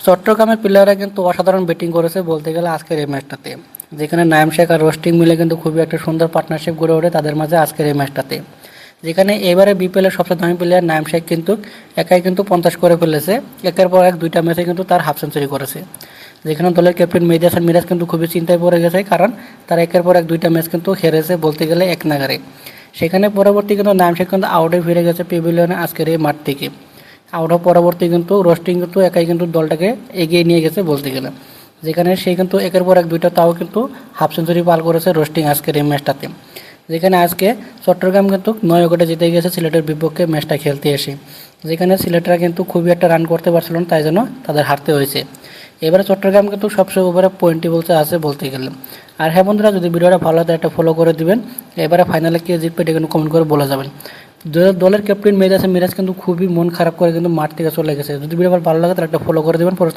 চট্টগ্রামের প্লেয়াররা কিন্তু অসাধারণ ব্যাটিং করেছে বলতে গেলে আজকের এই ম্যাচটাতে যেখানে নাইম শেখ আর রোস্টিং মিলে কিন্তু খুবই একটা সুন্দর পার্টনারশিপ গড়ে ওঠে তাদের মাঝে আজকের এই ম্যাচটাতে যেখানে এবারে বিপিএলের সবচেয়ে দামি প্লেয়ার নাইম শেখ কিন্তু একাই কিন্তু পঞ্চাশ করে ফেলেছে। একের পর এক দুইটা ম্যাচে কিন্তু তার হাফ সেঞ্চুরি করেছে। যেখানে দলের ক্যাপ্টেন মেহেদি মিরাজ কিন্তু খুবই চিন্তায় পড়ে গেছে কারণ তারা একের পর এক দুইটা ম্যাচ কিন্তু হেরেছে বলতে গেলে এক নাগারে সেখানে পরবর্তী কিন্তু নাইম শেখ কিন্তু আউটে ফিরে গেছে পেভিলিয়নে আজকের এই মাঠ থেকে আউট হওয়ার পরবর্তী কিন্তু রোস্টিং কিন্তু একাই কিন্তু দলটাকে এগিয়ে নিয়ে গেছে বলতে গেলে। যেখানে সে কিন্তু একের পর এক দুইটা তাও কিন্তু হাফ সেঞ্চুরি পাল করেছে রোস্টিং আজকের এই ম্যাচটাতে। যেখানে আজকে চট্টগ্রাম কিন্তু নয় উইকেটে জিতে গেছে সিলেটের বিপক্ষে ম্যাচটা খেলতে এসে। যেখানে সিলেটরা কিন্তু খুবই একটা রান করতে পারছিল না, তাই জন্য তাদের হারতে হয়েছে। এবারে চট্টগ্রাম কিন্তু সবচেয়ে উপরে পয়েন্টটি বলতে আছে বলতে গেলে। আর হ্যাঁ বন্ধুরা, যদি ভিডিওটা ভালো লাগে একটা ফলো করে দিবেন। এবারে ফাইনালে কে জিতবে এটা কিন্তু কমেন্ট করে বলে যাবেন। দলের- ক্যাপ্টেন মেজাজ মিরাজ কিন্তু খুবই মন খারাপ করে কিন্তু মাঠ থেকে চলে গেছে। যদি ভিডিও ভালো লাগে তাহলে একটা ফলো করে দেবেন। পরবর্তী